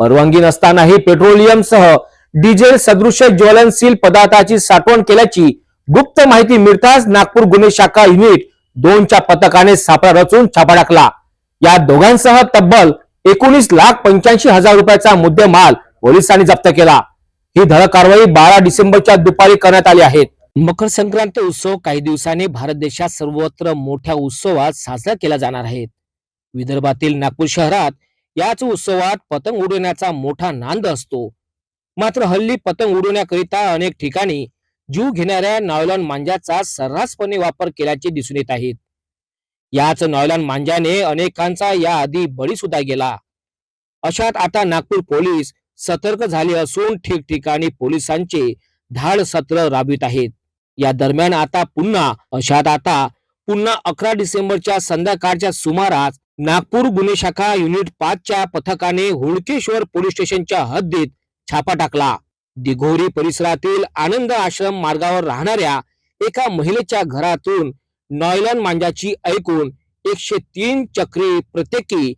परवानगी नसतानाही पेट्रोलियम सह डिझेल सदृश ज्वलनशील पदार्थाची साठवण केल्याची गुप्त माहिती मिळताच नागपूर गुन्हे शाखा युनिट दोनच्या पथकाने सापळा रचून छापा टाकला. या दोघांसह तब्बल एकोणीस लाख पंच्याऐंशी हजार रुपयाचा मुद्देमाल पोलिसांनी जप्त केला. ही धडक कारवाई बारा डिसेंबरच्या दुपारी करण्यात आली आहे. मकर संक्रांत उत्सव काही दिवसांनी भारत देशात सर्वत्र मोठ्या उत्सवात साजरा केला जाणार आहे. विदर्भातील नागपूर शहरात याच उत्सवात पतंग उडवण्याचा मोठा नांद असतो. मात्र हल्ली पतंग उडवण्याकरिता अनेक ठिकाणी जीव घेणाऱ्या नॉयलॉन मांजाचा सर्रासपणे वापर केल्याचे दिसून येत आहेत. याच नॉयलॉन मांजाने अनेकांचा याआधी बळी सुद्धा गेला. अशात आता नागपूर पोलीस सतर्क झाले असून ठिकठिकाणी पोलिसांचे धाड सत्र राबवित आहेत. या दरम्यान आता पुन्हा अशात आता पुन्हा अकरा डिसेंबरच्या संध्याकाळच्या सुमारास नागपूर गुन्हे शाखा युनिट पाचच्या पथकाने हुडकेश्वर पोलीस स्टेशनच्या हद्दीत छापा टाकला. दिघोरी परिसरातील आनंद आश्रम मार्गावर राहणाऱ्या एका महिलेच्या घरातून नॉयलॉन मांजाची ऐकून एकशे तीन चक्री प्रत्येकी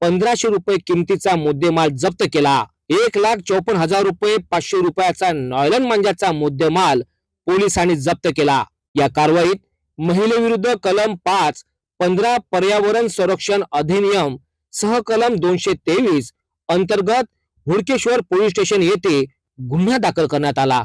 पंधराशे रुपये किमतीचा मुद्देमाल जप्त केला. एक लाख चौपन्न हजार रुपये पाचशे रुपयाचा नॉयलॉन मांजाचा मुद्देमाल पोलिसांनी जप्त केला. या कारवाईत महिलेविरुद्ध कलम पाच पंधरा पर्यावरण संरक्षण अधिनियम सहकलम दोनशे तेवीस अंतर्गत हुडकेश्वर पोलीस स्टेशन येथे गुन्हा दाखल करण्यात आला.